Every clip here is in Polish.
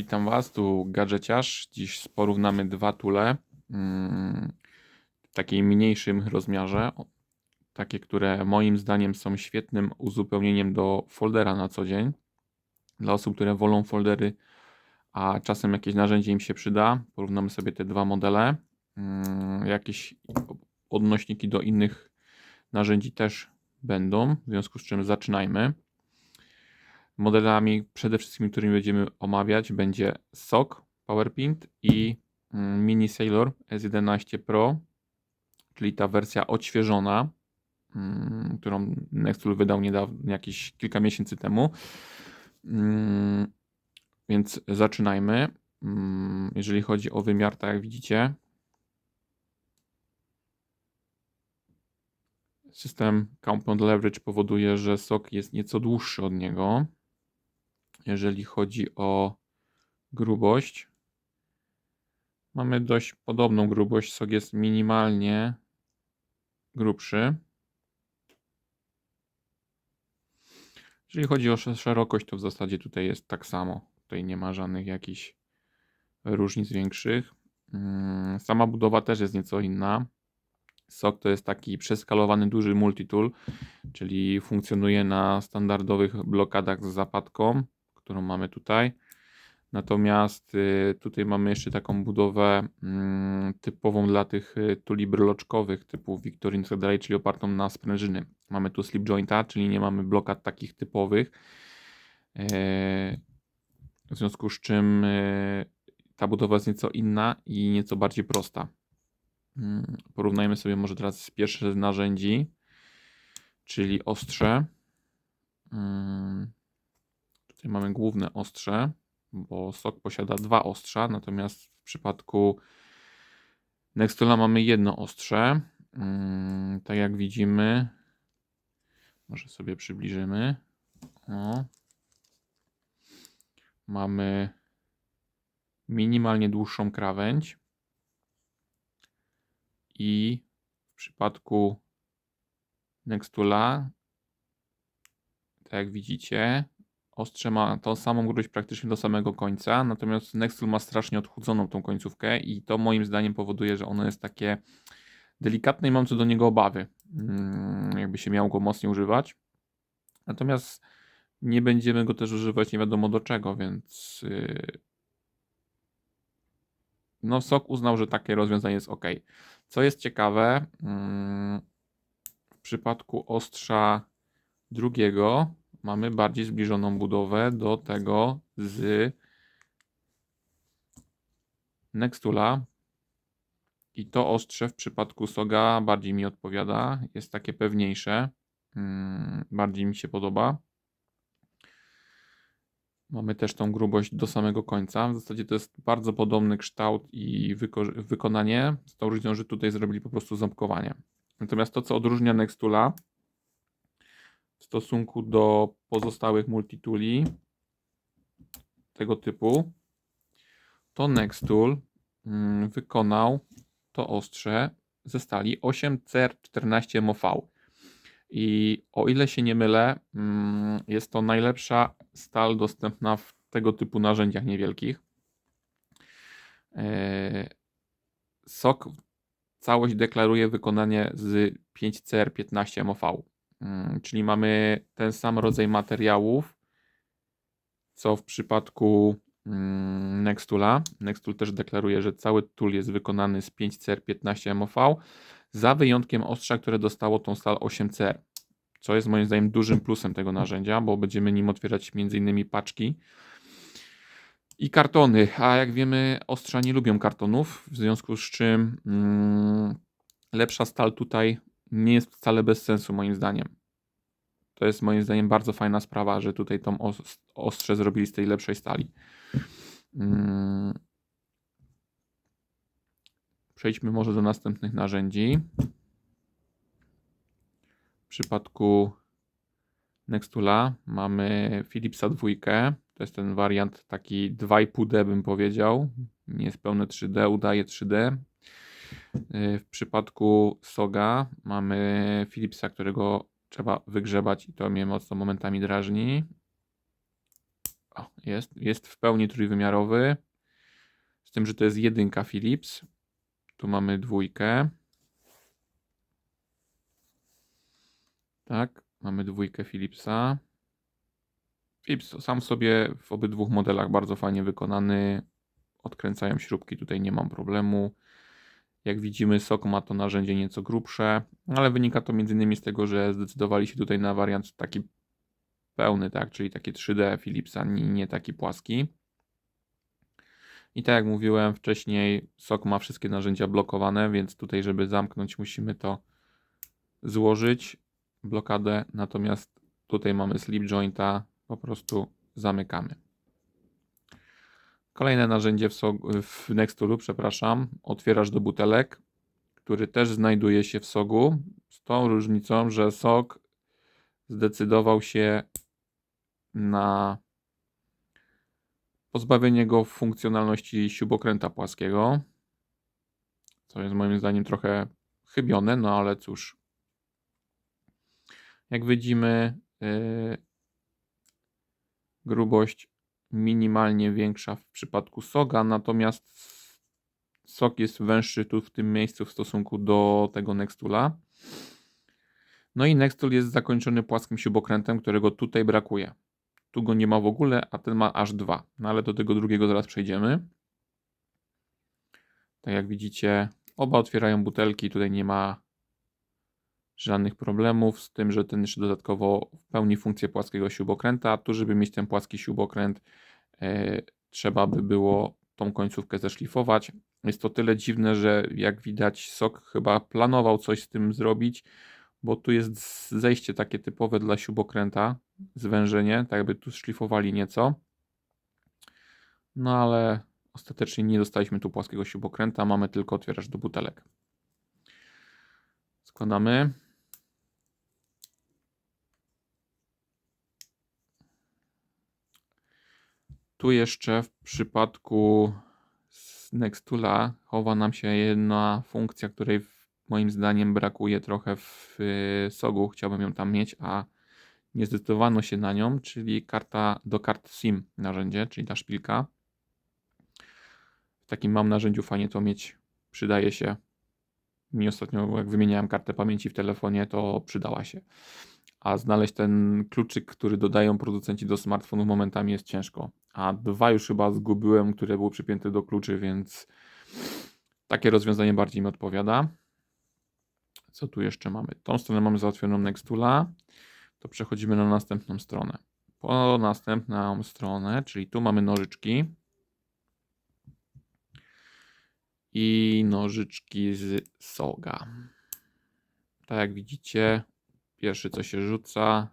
witam Was, tu Gadżeciarz. Dziś porównamy dwa tule mm, w takiej mniejszym rozmiarze. Takie, które moim zdaniem są świetnym uzupełnieniem do foldera na co dzień. Dla osób, które wolą foldery, a czasem jakieś narzędzie im się przyda. Porównamy sobie te dwa modele. Mm, Jakieś odnośniki do innych narzędzi też będą, w związku z czym zaczynajmy. Modelami przede wszystkim, którymi będziemy omawiać będzie SOC PowerPint i mm, Mini Sailor S11 Pro, czyli ta wersja odświeżona, mm, którą Nextool wydał niedawno, jakieś kilka miesięcy temu. Mm, Więc zaczynajmy. Jeżeli chodzi o wymiar, tak jak widzicie, system Compound Leverage powoduje, że SOC jest nieco dłuższy od niego jeżeli chodzi o grubość. Mamy dość podobną grubość. Sok jest minimalnie grubszy. Jeżeli chodzi o sz- szerokość, to w zasadzie tutaj jest tak samo. Tutaj nie ma żadnych jakichś różnic większych. Mm, Sama budowa też jest nieco inna. SOC to jest taki przeskalowany duży multitool, czyli funkcjonuje na standardowych blokadach z zapadką którą mamy tutaj. Natomiast y, tutaj mamy jeszcze taką budowę mm, typową dla tych y, tuli bryloczkowych typu Victorin dalej, czyli opartą na sprężyny. Mamy tu slip jointa, czyli nie mamy blokad takich typowych. E, W związku z czym y, ta budowa jest nieco inna i nieco bardziej prosta. Mm, Porównajmy sobie może teraz pierwsze z narzędzi, czyli ostrze. Tutaj mamy główne ostrze, bo sok posiada dwa ostrza, natomiast w przypadku Nextula mamy jedno ostrze. Mm, Tak jak widzimy, może sobie przybliżymy. O. Mamy minimalnie dłuższą krawędź i w przypadku Nextula, tak jak widzicie, Ostrze ma tą samą grubość praktycznie do samego końca, natomiast Nextul ma strasznie odchudzoną tą końcówkę i to moim zdaniem powoduje, że ono jest takie delikatne i mam co do niego obawy, mm, jakby się miał go mocniej używać. Natomiast nie będziemy go też używać nie wiadomo do czego, więc yy, no SOK uznał, że takie rozwiązanie jest ok. Co jest ciekawe, mm, w przypadku ostrza drugiego mamy bardziej zbliżoną budowę do tego z Nextula. I to ostrze w przypadku Soga bardziej mi odpowiada. Jest takie pewniejsze. Mm, Bardziej mi się podoba. Mamy też tą grubość do samego końca. W zasadzie to jest bardzo podobny kształt i wyko- wykonanie. Z tą różnicą, że tutaj zrobili po prostu ząbkowanie. Natomiast to, co odróżnia Nextula, stosunku do pozostałych multitooli tego typu, to Nextool mm, wykonał to ostrze ze stali 8CR14 MOV. I o ile się nie mylę, mm, jest to najlepsza stal dostępna w tego typu narzędziach niewielkich. E, SOK całość deklaruje wykonanie z 5CR15 MOV. Mm, Czyli mamy ten sam rodzaj materiałów, co w przypadku mm, Nextula. Nextool też deklaruje, że cały tool jest wykonany z 5CR15 MOV, za wyjątkiem ostrza, które dostało tą stal 8CR, co jest moim zdaniem dużym plusem tego narzędzia, bo będziemy nim otwierać m.in. paczki i kartony. A jak wiemy, ostrza nie lubią kartonów, w związku z czym mm, lepsza stal tutaj nie jest wcale bez sensu moim zdaniem. To jest moim zdaniem bardzo fajna sprawa, że tutaj tą os- ostrze zrobili z tej lepszej stali. Mm. Przejdźmy może do następnych narzędzi. W przypadku Nextula mamy Philipsa 2. To jest ten wariant taki 2,5D bym powiedział. Nie jest pełne 3D, udaje 3D. Y, W przypadku Soga mamy Philipsa, którego trzeba wygrzebać i to mnie mocno momentami drażni. O, jest. Jest w pełni trójwymiarowy. Z tym, że to jest jedynka Philips. Tu mamy dwójkę. Tak, mamy dwójkę Philipsa. Philips sam sobie w obydwu modelach bardzo fajnie wykonany. Odkręcają śrubki, tutaj nie mam problemu. Jak widzimy, SOK ma to narzędzie nieco grubsze, ale wynika to m.in. z tego, że zdecydowali się tutaj na wariant taki pełny, tak, czyli takie 3D Philipsa, nie, taki płaski. I tak jak mówiłem wcześniej, SOK ma wszystkie narzędzia blokowane, więc tutaj, żeby zamknąć, musimy to złożyć, blokadę, natomiast tutaj mamy slip jointa, po prostu zamykamy. Kolejne narzędzie w, SOG, w Nextulu, przepraszam, otwierasz do butelek, który też znajduje się w SOGu, z tą różnicą, że SOG zdecydował się na pozbawienie go funkcjonalności śrubokręta płaskiego, co jest moim zdaniem trochę chybione, no ale cóż. Jak widzimy, yy, grubość minimalnie większa w przypadku soga, natomiast sok jest węższy tu w tym miejscu w stosunku do tego Nextula. No i Nextul jest zakończony płaskim śrubokrętem, którego tutaj brakuje. Tu go nie ma w ogóle, a ten ma aż dwa. No ale do tego drugiego zaraz przejdziemy. Tak jak widzicie, oba otwierają butelki, tutaj nie ma żadnych problemów z tym, że ten jeszcze dodatkowo pełni funkcję płaskiego śrubokręta. Tu, żeby mieć ten płaski śrubokręt, e, trzeba by było tą końcówkę zeszlifować. Jest to tyle dziwne, że jak widać, sok chyba planował coś z tym zrobić, bo tu jest zejście takie typowe dla śrubokręta, zwężenie, tak jakby tu szlifowali nieco. No ale ostatecznie nie dostaliśmy tu płaskiego śrubokręta, mamy tylko otwieracz do butelek. Składamy. Tu jeszcze w przypadku Nextula chowa nam się jedna funkcja, której moim zdaniem brakuje trochę w y, Sogu. Chciałbym ją tam mieć, a nie zdecydowano się na nią, czyli karta do kart SIM narzędzie, czyli ta szpilka. W takim mam narzędziu fajnie to mieć, przydaje się. Mi ostatnio, jak wymieniałem kartę pamięci w telefonie, to przydała się. A znaleźć ten kluczyk, który dodają producenci do smartfonów momentami jest ciężko. A dwa już chyba zgubiłem, które były przypięte do kluczy, więc takie rozwiązanie bardziej mi odpowiada. Co tu jeszcze mamy? Tą stronę mamy załatwioną Nextula. To przechodzimy na następną stronę. Po następną stronę, czyli tu mamy nożyczki. I nożyczki z soga. Tak jak widzicie, pierwszy co się rzuca,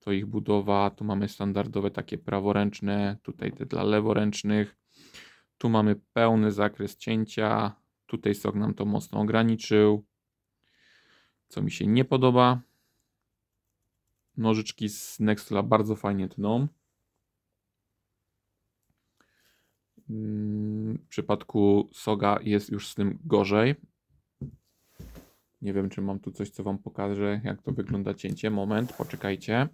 to ich budowa. Tu mamy standardowe takie praworęczne, tutaj te dla leworęcznych. Tu mamy pełny zakres cięcia. Tutaj sok nam to mocno ograniczył co mi się nie podoba. Nożyczki z Nextla bardzo fajnie tną. Mm, w przypadku Soga jest już z tym gorzej. Nie wiem, czy mam tu coś, co Wam pokaże, jak to wygląda cięcie. Moment, poczekajcie.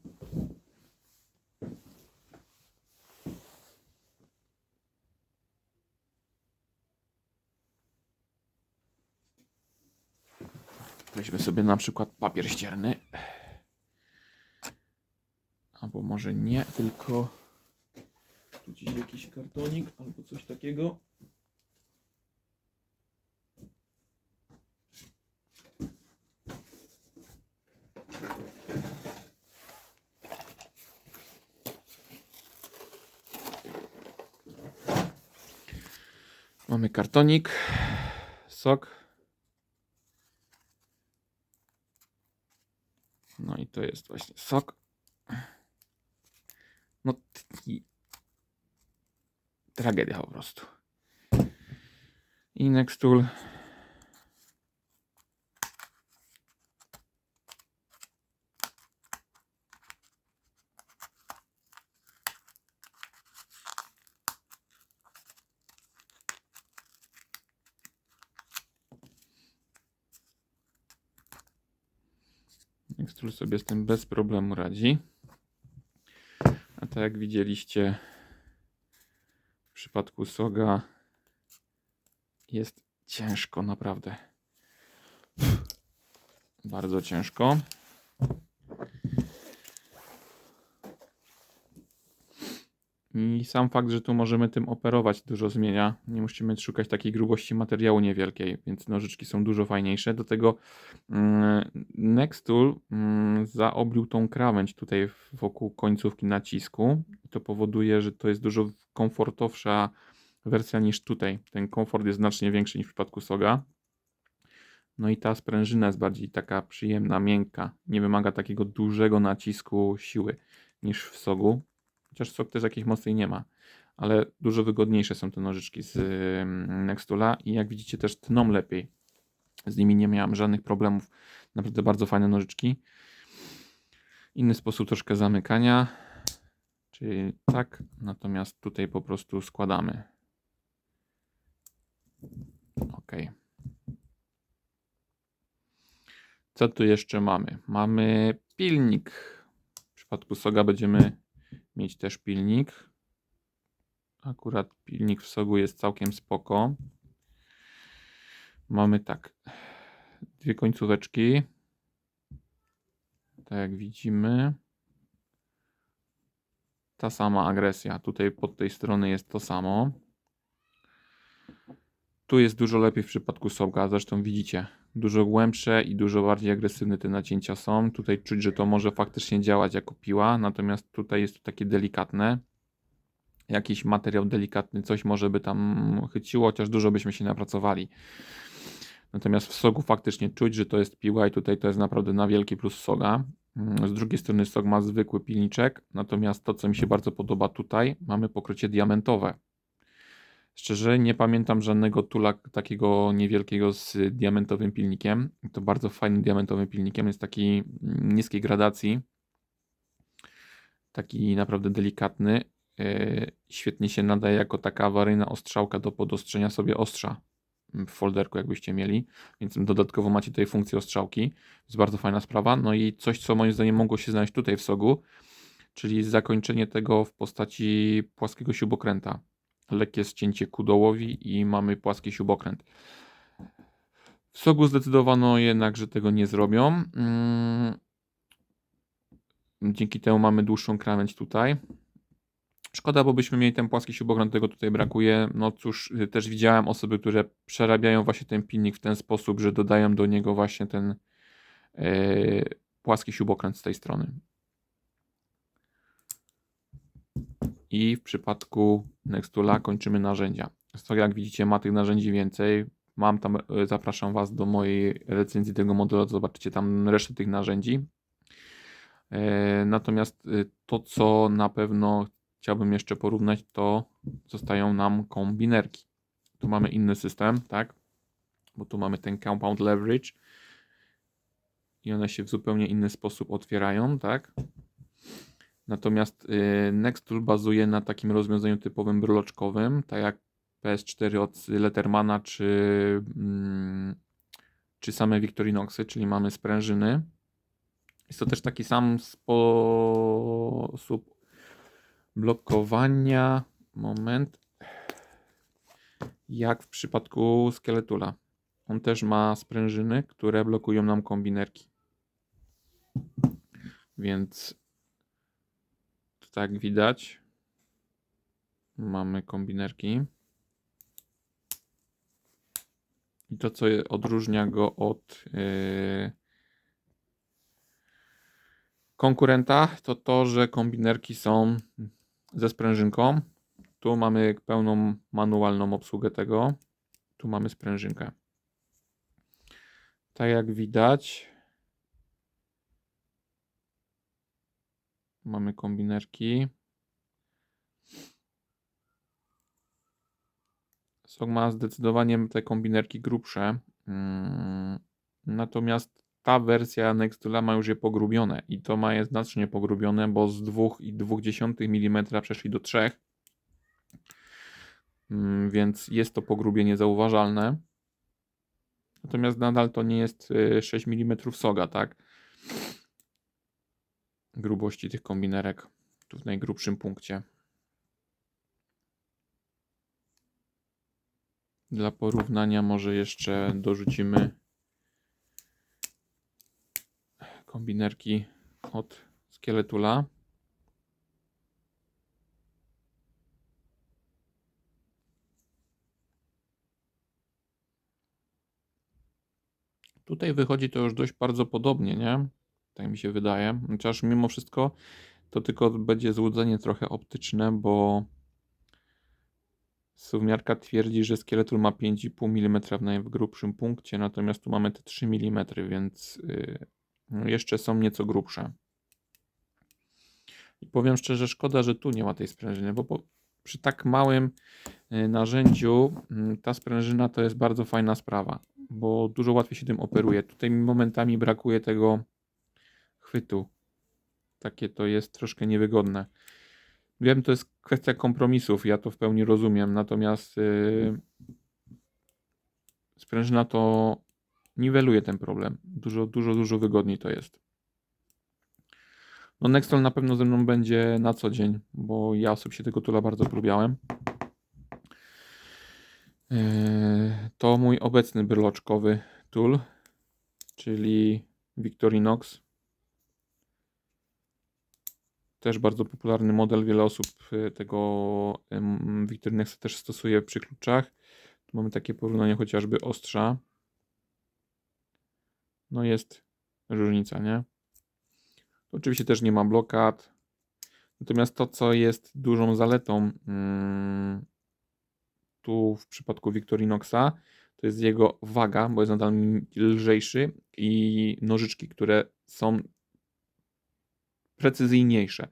Weźmy sobie na przykład papier ścierny. Albo może nie, tylko tu gdzieś jakiś kartonik albo coś takiego. Mamy kartonik, sok. No i to jest właśnie sok. No i tragedia po prostu. I next tool. Nextul sobie z tym bez problemu radzi. A tak jak widzieliście, w przypadku Soga jest ciężko, naprawdę. Bardzo ciężko. I sam fakt, że tu możemy tym operować, dużo zmienia. Nie musimy szukać takiej grubości materiału niewielkiej, więc nożyczki są dużo fajniejsze. Do tego mm, Nextool mm, zaoblił tą krawędź tutaj wokół końcówki nacisku. To powoduje, że to jest dużo komfortowsza wersja niż tutaj. Ten komfort jest znacznie większy niż w przypadku Soga. No i ta sprężyna jest bardziej taka przyjemna, miękka. Nie wymaga takiego dużego nacisku siły niż w Sogu. Chociaż sok też jakiejś mocnej nie ma. Ale dużo wygodniejsze są te nożyczki z ym, Nextula i jak widzicie też tną lepiej. Z nimi nie miałem żadnych problemów. Naprawdę bardzo fajne nożyczki. Inny sposób troszkę zamykania. Czyli tak, natomiast tutaj po prostu składamy. Ok. Co tu jeszcze mamy? Mamy pilnik. W przypadku Soga będziemy mieć też pilnik. Akurat pilnik w Sogu jest całkiem spoko. Mamy tak, dwie końcóweczki. Tak jak widzimy. Ta sama agresja. Tutaj pod tej strony jest to samo. Tu jest dużo lepiej w przypadku Soga, zresztą widzicie. Dużo głębsze i dużo bardziej agresywne te nacięcia są. Tutaj czuć, że to może faktycznie działać jako piła, natomiast tutaj jest to takie delikatne. Jakiś materiał delikatny, coś może by tam chyciło, chociaż dużo byśmy się napracowali. Natomiast w sogu faktycznie czuć, że to jest piła i tutaj to jest naprawdę na wielki plus soga. Mm, Z drugiej strony sok ma zwykły pilniczek, natomiast to, co mi się bardzo podoba tutaj, mamy pokrycie diamentowe. Szczerze nie pamiętam żadnego tula takiego niewielkiego z diamentowym pilnikiem. To bardzo fajnym diamentowym pilnikiem. Jest taki niskiej gradacji. Taki naprawdę delikatny. Yy, Świetnie się nadaje jako taka awaryjna ostrzałka do podostrzenia sobie ostrza w folderku, jakbyście mieli. Więc dodatkowo macie tutaj funkcję ostrzałki. Jest bardzo fajna sprawa. No i coś, co moim zdaniem mogło się znaleźć tutaj w sogu, czyli zakończenie tego w postaci płaskiego śrubokręta lekkie ścięcie ku dołowi i mamy płaski śrubokręt. W Sogu zdecydowano jednak, że tego nie zrobią. Mm. Dzięki temu mamy dłuższą krawędź tutaj. Szkoda, bo byśmy mieli ten płaski śrubokręt, tego tutaj brakuje. No cóż, też widziałem osoby, które przerabiają właśnie ten pilnik w ten sposób, że dodają do niego właśnie ten yy, płaski śrubokręt z tej strony. I w przypadku Nextula kończymy narzędzia. To jak widzicie ma tych narzędzi więcej. Mam tam, e, zapraszam Was do mojej recenzji tego modelu, zobaczycie tam resztę tych narzędzi. E, Natomiast e, to, co na pewno chciałbym jeszcze porównać, to zostają nam kombinerki. Tu mamy inny system, tak? Bo tu mamy ten compound leverage i one się w zupełnie inny sposób otwierają, tak? Natomiast y, Nextool bazuje na takim rozwiązaniu typowym bryloczkowym, tak jak PS4 od Lettermana czy, mm, czy same Victorinoxy, czyli mamy sprężyny. Jest to też taki sam sposób blokowania. Moment. Jak w przypadku Skeletula. On też ma sprężyny, które blokują nam kombinerki. Więc tak widać. Mamy kombinerki. I to, co odróżnia go od yy, konkurenta, to to, że kombinerki są ze sprężynką. Tu mamy pełną manualną obsługę tego. Tu mamy sprężynkę. Tak jak widać, Mamy kombinerki. Sok ma zdecydowanie te kombinerki grubsze. Mm, Natomiast ta wersja Nextula ma już je pogrubione i to ma je znacznie pogrubione, bo z 2,2 mm przeszli do 3. Mm, Więc jest to pogrubienie zauważalne. Natomiast nadal to nie jest y, 6 mm soga, tak? Grubości tych kombinerek. tu w najgrubszym punkcie. Dla porównania może jeszcze dorzucimy kombinerki od Skieletula. Tutaj wychodzi to już dość bardzo podobnie, nie? Tak mi się wydaje. Chociaż mimo wszystko to tylko będzie złudzenie trochę optyczne, bo suwmiarka twierdzi, że Skeletul ma 5,5 mm w najgrubszym punkcie, natomiast tu mamy te 3 mm, więc yy, no jeszcze są nieco grubsze. I powiem szczerze, szkoda, że tu nie ma tej sprężyny, bo po, przy tak małym y, narzędziu y, ta sprężyna to jest bardzo fajna sprawa, bo dużo łatwiej się tym operuje. Tutaj mi momentami brakuje tego chwytu. Takie to jest troszkę niewygodne. Wiem, to jest kwestia kompromisów, ja to w pełni rozumiem, natomiast yy, sprężyna to niweluje ten problem. Dużo, dużo, dużo wygodniej to jest. No Nextol na pewno ze mną będzie na co dzień, bo ja osobiście tego tula bardzo lubiałem. Yy, to mój obecny bryloczkowy tool, czyli Victorinox. Też bardzo popularny model. Wiele osób y, tego Victorinoxa też stosuje przy kluczach. Tu mamy takie porównanie chociażby ostrza. No jest różnica, nie? Oczywiście też nie ma blokad. Natomiast to, co jest dużą zaletą mm, tu w przypadku Victorinoxa, to jest jego waga, bo jest nadal lżejszy i nożyczki, które są precyzyjniejsze.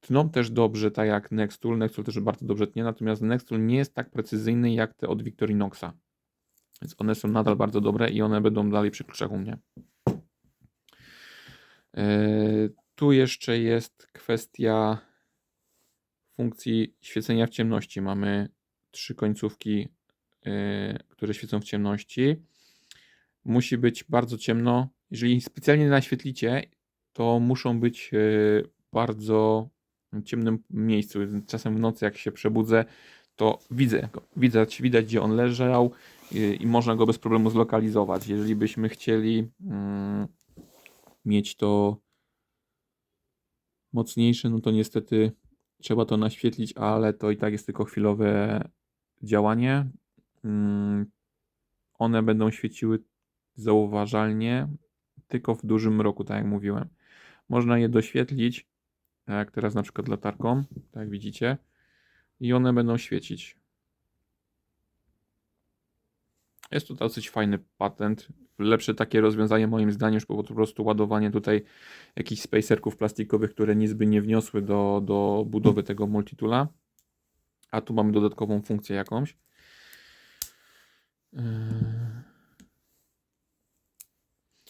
Tną też dobrze, tak jak Nextool. Nextool też bardzo dobrze tnie, natomiast Nextool nie jest tak precyzyjny jak te od Victorinoxa. Więc one są nadal bardzo dobre i one będą dalej przy kluczach u mnie. Yy, tu jeszcze jest kwestia funkcji świecenia w ciemności. Mamy trzy końcówki, yy, które świecą w ciemności. Musi być bardzo ciemno. Jeżeli specjalnie naświetlicie, to muszą być yy, bardzo ciemnym miejscu. Czasem w nocy, jak się przebudzę, to widzę go. Widać, widać gdzie on leżał i, i można go bez problemu zlokalizować. Jeżeli byśmy chcieli mm, mieć to mocniejsze, no to niestety trzeba to naświetlić, ale to i tak jest tylko chwilowe działanie. Mm, one będą świeciły zauważalnie tylko w dużym mroku, tak jak mówiłem. Można je doświetlić, jak teraz na przykład latarką, tak jak widzicie, i one będą świecić. Jest to dosyć fajny patent. Lepsze takie rozwiązanie moim zdaniem, już po prostu ładowanie tutaj jakichś spacerków plastikowych, które nic by nie wniosły do, do budowy tego multitula. A tu mamy dodatkową funkcję jakąś. Yy.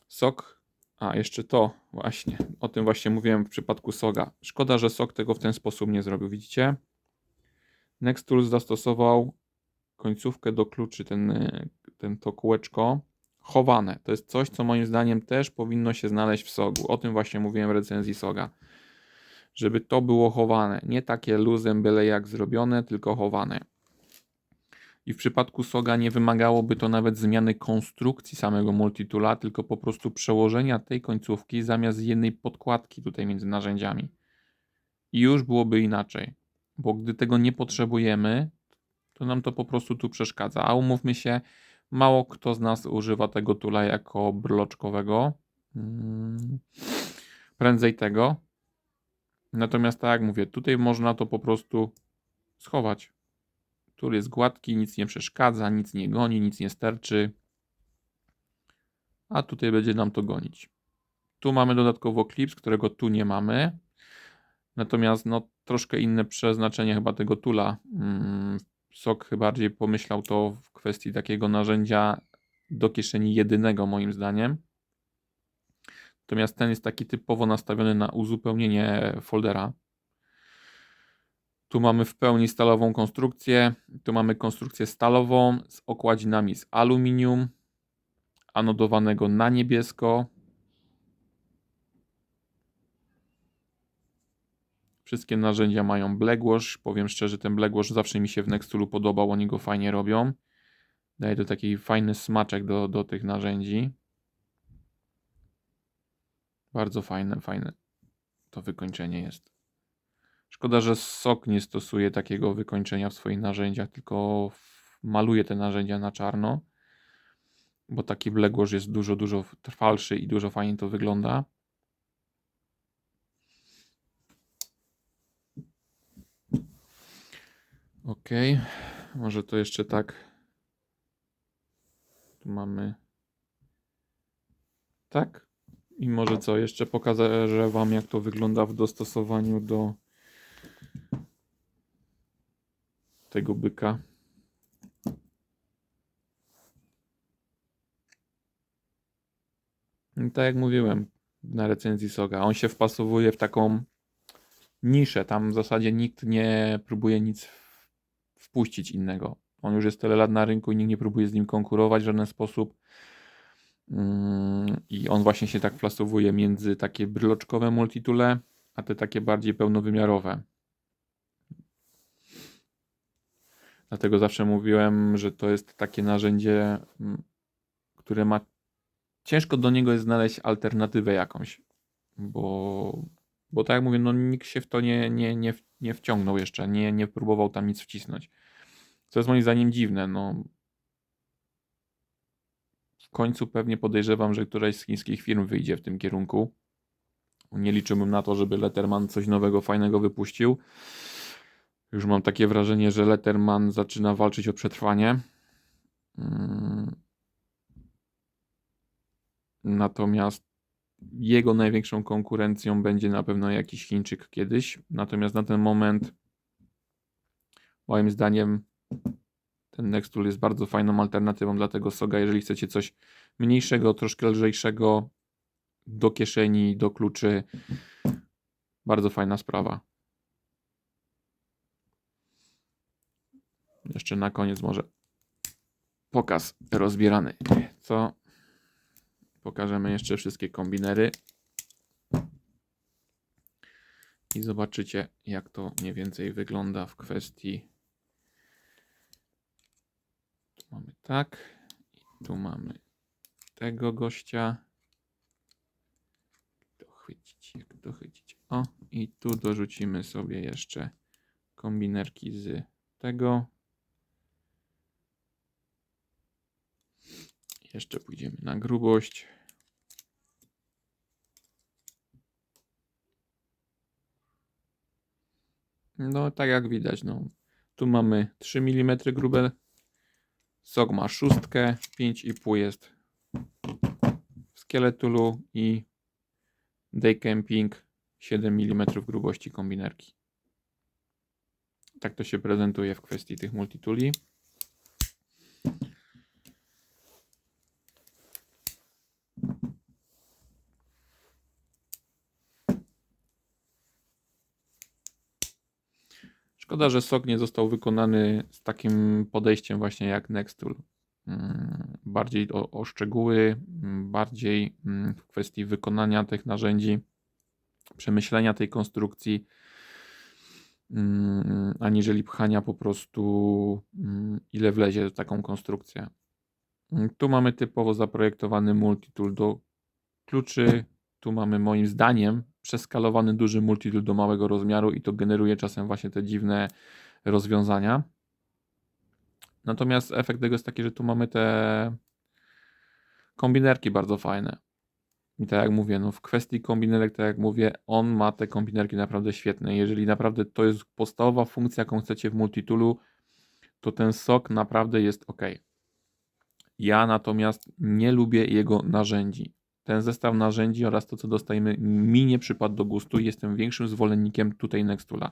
Sok. A, jeszcze to właśnie. O tym właśnie mówiłem w przypadku Soga. Szkoda, że Sok tego w ten sposób nie zrobił. Widzicie? Nexttool zastosował końcówkę do kluczy, ten, ten to kółeczko chowane. To jest coś, co moim zdaniem też powinno się znaleźć w sogu. O tym właśnie mówiłem w recenzji soga. Żeby to było chowane. Nie takie luzem byle jak zrobione, tylko chowane. I w przypadku soga nie wymagałoby to nawet zmiany konstrukcji samego multitula, tylko po prostu przełożenia tej końcówki zamiast jednej podkładki tutaj między narzędziami. I już byłoby inaczej. Bo gdy tego nie potrzebujemy, to nam to po prostu tu przeszkadza. A umówmy się, mało kto z nas używa tego tula jako brloczkowego. Hmm. Prędzej tego. Natomiast tak jak mówię, tutaj można to po prostu schować. Tul jest gładki, nic nie przeszkadza, nic nie goni, nic nie sterczy. A tutaj będzie nam to gonić. Tu mamy dodatkowo klips, którego tu nie mamy. Natomiast no, troszkę inne przeznaczenie chyba tego tula mm, Sok bardziej pomyślał to w kwestii takiego narzędzia do kieszeni jedynego, moim zdaniem. Natomiast ten jest taki typowo nastawiony na uzupełnienie foldera. Tu mamy w pełni stalową konstrukcję. Tu mamy konstrukcję stalową z okładzinami z aluminium, anodowanego na niebiesko. Wszystkie narzędzia mają Blackwash. Powiem szczerze, ten Blackwash zawsze mi się w Nextulu podobał, oni go fajnie robią. Daje to taki fajny smaczek do, do tych narzędzi. Bardzo fajne, fajne to wykończenie jest. Szkoda, że sok nie stosuje takiego wykończenia w swoich narzędziach, tylko maluje te narzędzia na czarno, bo taki Blackwash jest dużo, dużo trwalszy i dużo fajniej to wygląda. Ok, może to jeszcze tak. Tu mamy. Tak. I może co, jeszcze pokażę Wam, jak to wygląda w dostosowaniu do tego byka. I tak jak mówiłem na recenzji Soga, on się wpasowuje w taką niszę. Tam w zasadzie nikt nie próbuje nic wpuścić innego. On już jest tyle lat na rynku i nikt nie próbuje z nim konkurować w żaden sposób. Mm, I on właśnie się tak wplasowuje między takie bryloczkowe multitule, a te takie bardziej pełnowymiarowe. Dlatego zawsze mówiłem, że to jest takie narzędzie, mm, które ma. Ciężko do niego jest znaleźć alternatywę jakąś, bo, bo tak jak mówię, no nikt się w to nie, nie, nie, nie wciągnął jeszcze, nie, nie próbował tam nic wcisnąć. Co jest moim zdaniem dziwne, no. W końcu pewnie podejrzewam, że któraś z chińskich firm wyjdzie w tym kierunku. Nie liczyłbym na to, żeby Letterman coś nowego, fajnego wypuścił. Już mam takie wrażenie, że Letterman zaczyna walczyć o przetrwanie. Mm. Natomiast jego największą konkurencją będzie na pewno jakiś Chińczyk kiedyś. Natomiast na ten moment, moim zdaniem, ten Nextool jest bardzo fajną alternatywą dla tego Soga. Jeżeli chcecie coś mniejszego, troszkę lżejszego, do kieszeni, do kluczy, bardzo fajna sprawa. Jeszcze na koniec może pokaz rozbierany. Co? Pokażemy jeszcze wszystkie kombinery. I zobaczycie, jak to mniej więcej wygląda w kwestii. Tu mamy tak. I tu mamy tego gościa. Dochwycić, jak dochwycić. O, i tu dorzucimy sobie jeszcze kombinerki z tego. Jeszcze pójdziemy na grubość. No, tak jak widać, no. Tu mamy 3 mm grube. Sok ma szóstkę, 5,5 jest w Skeletulu i Day Camping 7 mm grubości kombinerki. Tak to się prezentuje w kwestii tych multituli. Szkoda, że sok nie został wykonany z takim podejściem właśnie jak Nextool. Mm, Bardziej o, o szczegóły, mm, bardziej mm, w kwestii wykonania tych narzędzi, przemyślenia tej konstrukcji, aniżeli pchania po prostu ile wlezie taką konstrukcję. Tu mamy typowo zaprojektowany multitool do kluczy. Tu mamy moim zdaniem przeskalowany duży multitool do małego rozmiaru i to generuje czasem właśnie te dziwne rozwiązania. Natomiast efekt tego jest taki, że tu mamy te kombinerki bardzo fajne. I tak jak mówię, no w kwestii kombinerek, tak jak mówię, on ma te kombinerki naprawdę świetne. Jeżeli naprawdę to jest podstawowa funkcja, jaką chcecie w multitoolu, to ten sok naprawdę jest ok. Ja natomiast nie lubię jego narzędzi. Ten zestaw narzędzi oraz to, co dostajemy, mi nie przypadł do gustu. Jestem większym zwolennikiem tutaj Nextula.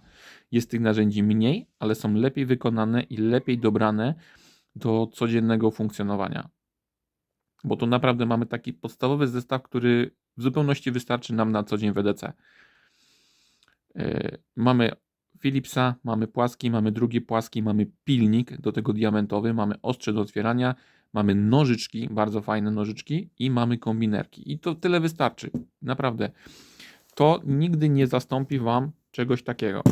Jest tych narzędzi mniej, ale są lepiej wykonane i lepiej dobrane do codziennego funkcjonowania. Bo tu naprawdę mamy taki podstawowy zestaw, który w zupełności wystarczy nam na co dzień w EDC. Yy, Mamy Philipsa, mamy płaski, mamy drugi płaski, mamy pilnik do tego diamentowy, mamy ostrze do otwierania, mamy nożyczki, bardzo fajne nożyczki i mamy kombinerki. I to tyle wystarczy. Naprawdę. To nigdy nie zastąpi Wam czegoś takiego,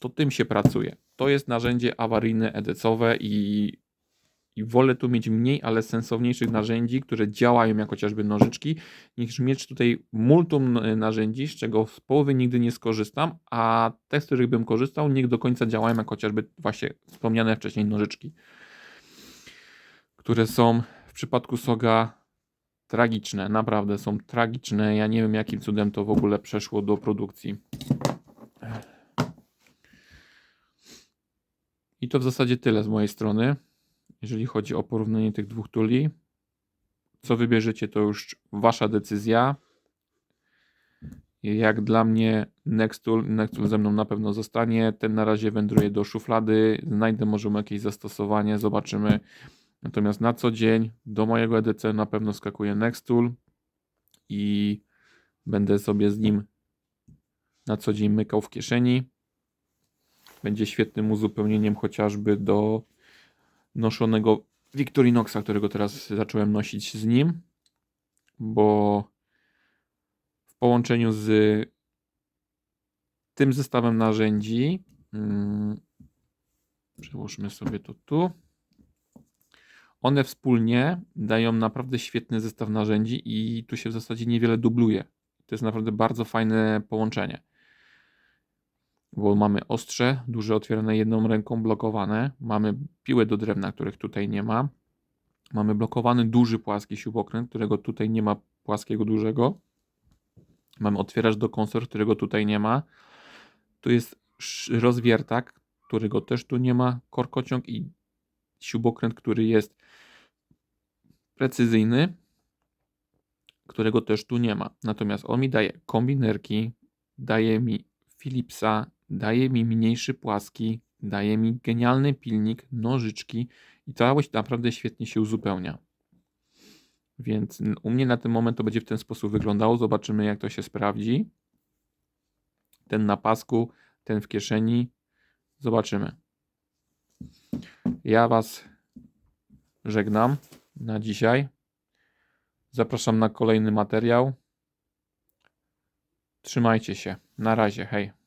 to tym się pracuje. To jest narzędzie awaryjne, edecowe i, i wolę tu mieć mniej, ale sensowniejszych narzędzi, które działają jak chociażby nożyczki, niż mieć tutaj multum n- narzędzi, z czego z połowy nigdy nie skorzystam, a te, z których bym korzystał, niech do końca działają jak chociażby właśnie wspomniane wcześniej nożyczki, które są w przypadku Soga tragiczne, naprawdę są tragiczne. Ja nie wiem, jakim cudem to w ogóle przeszło do produkcji. I to w zasadzie tyle z mojej strony, jeżeli chodzi o porównanie tych dwóch tuli. Co wybierzecie, to już wasza decyzja. Jak dla mnie Nextool, Nextool ze mną na pewno zostanie. Ten na razie wędruje do szuflady. Znajdę może jakieś zastosowanie, zobaczymy. Natomiast na co dzień do mojego EDC na pewno skakuje Nextool i będę sobie z nim na co dzień mykał w kieszeni. Będzie świetnym uzupełnieniem chociażby do noszonego Victorinoxa, którego teraz zacząłem nosić z nim, bo w połączeniu z tym zestawem narzędzi mm, przełóżmy sobie to tu. One wspólnie dają naprawdę świetny zestaw narzędzi i tu się w zasadzie niewiele dubluje. To jest naprawdę bardzo fajne połączenie. Bo mamy ostrze, duże otwierane jedną ręką, blokowane. Mamy piłę do drewna, których tutaj nie ma. Mamy blokowany duży płaski śrubokręt, którego tutaj nie ma płaskiego dużego. Mamy otwieracz do konsor, którego tutaj nie ma. Tu jest rozwiertak, którego też tu nie ma. Korkociąg i śrubokręt, który jest precyzyjny, którego też tu nie ma. Natomiast on mi daje kombinerki, daje mi Philipsa, daje mi mniejszy płaski, daje mi genialny pilnik, nożyczki i całość naprawdę świetnie się uzupełnia. Więc u mnie na ten moment to będzie w ten sposób wyglądało. Zobaczymy, jak to się sprawdzi. Ten na pasku, ten w kieszeni. Zobaczymy. Ja Was żegnam na dzisiaj. Zapraszam na kolejny materiał. Trzymajcie się. Na razie. Hej.